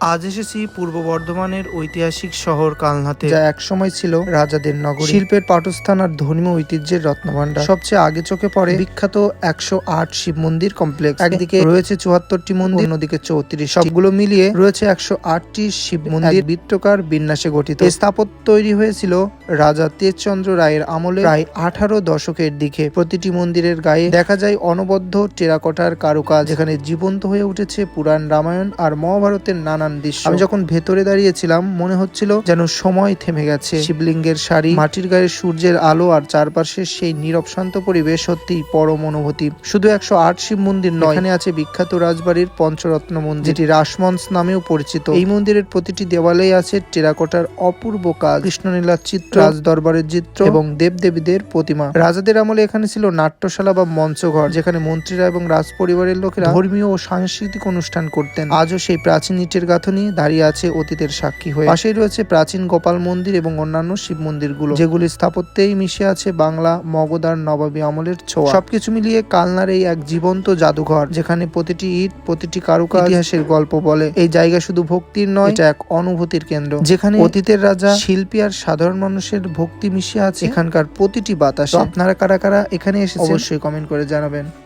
আজ এসেছি পূর্ব বর্ধমানের ঐতিহাসিক শহর কালনাতে। যা একসময় ছিল রাজাদের নগরী। শিল্পের পাঠস্থান আর ধর্মীয় ঐতিহ্যের রত্নভাণ্ডার। সবচেয়ে আগে চোখে পড়ে বিখ্যাত একশো আট শিব মন্দির কমপ্লেক্স। একদিকে রয়েছে চুয়াত্তরটি মন্দির অন্যদিকে চৌত্রিশ। সবগুলো মিলিয়ে রয়েছে একশো আটটি শিব মন্দির। বৃত্তকার বিন্যাসে গঠিত। স্থাপত্য তৈরি হয়েছিল রাজা তেজচন্দ্র রায়ের আমলে প্রায় আঠারো দশকের দিকে। প্রতিটি মন্দিরের গায়ে দেখা যায় অনবদ্য টেরাকোটার কারুকাজ যেখানে জীবন্ত হয়ে উঠেছে পুরাণ রামায়ণ আর মহাভারতের নানান দৃশ্য। আমি যখন ভেতরে দাঁড়িয়েছিলাম, মনে হচ্ছিল যেন সময় থেমে গেছে। শিবলিঙ্গের শাড়ি, মাটির গায়ে সূর্যের আলো আর চারপাশের সেই নীরব শান্ত পরিবেশ সত্যিই পরম অনুভূতি। শুধু একশো আট শিব মন্দির নয়, এখানে আছে বিখ্যাত রাজবাড়ির পঞ্চরত্ন মন্দির। যেটি রাসমঞ্চ নামেও পরিচিত। এই মন্দিরের প্রতিটি দেওয়ালেই আছে টেরাকোটার অপূর্ব কাজ। কৃষ্ণনীলার চিত্র রাজ দরবারের চিত্র এবং দেবদেবীদের প্রতিমা। রাজাদের আমলে এখানে ছিল নাট্যশালা বা মঞ্চঘর, যেখানে মন্ত্রীরা এবং রাজ পরিবারের লোকেরা ধর্মীয় ও সাংস্কৃতিক অনুষ্ঠান করতেন। আজও সেই প্রাচীন ইটের গাঁথনি দাঁড়িয়ে আছে অতীতের সাক্ষী হয়ে। পাশেই রয়েছে প্রাচীন গোপাল মন্দির এবং অন্যান্য শিব মন্দিরগুলো। যেগুলি স্থাপত্যেই মিশে আছে বাংলা মগধার নবাবী আমলের ছোঁয়া। সবকিছু মিলিয়ে কালনার এই এক জীবন্ত জাদুঘর, যেখানে প্রতিটি ইট, প্রতিটি কারুকাজ ইতিহাসের গল্প বলে। এই জায়গা শুধু ভক্তির নয়, এটা এক অনুভূতির কেন্দ্র। যেখানে অতীতের রাজা, শিল্পী আর সাধারণ মানুষের ভক্তি মিশে আছে। এখানকার প্রতিটি বাতাসে। আপনারা কারা কারা এখানে এসে অবশ্যই কমেন্ট করে জানাবেন।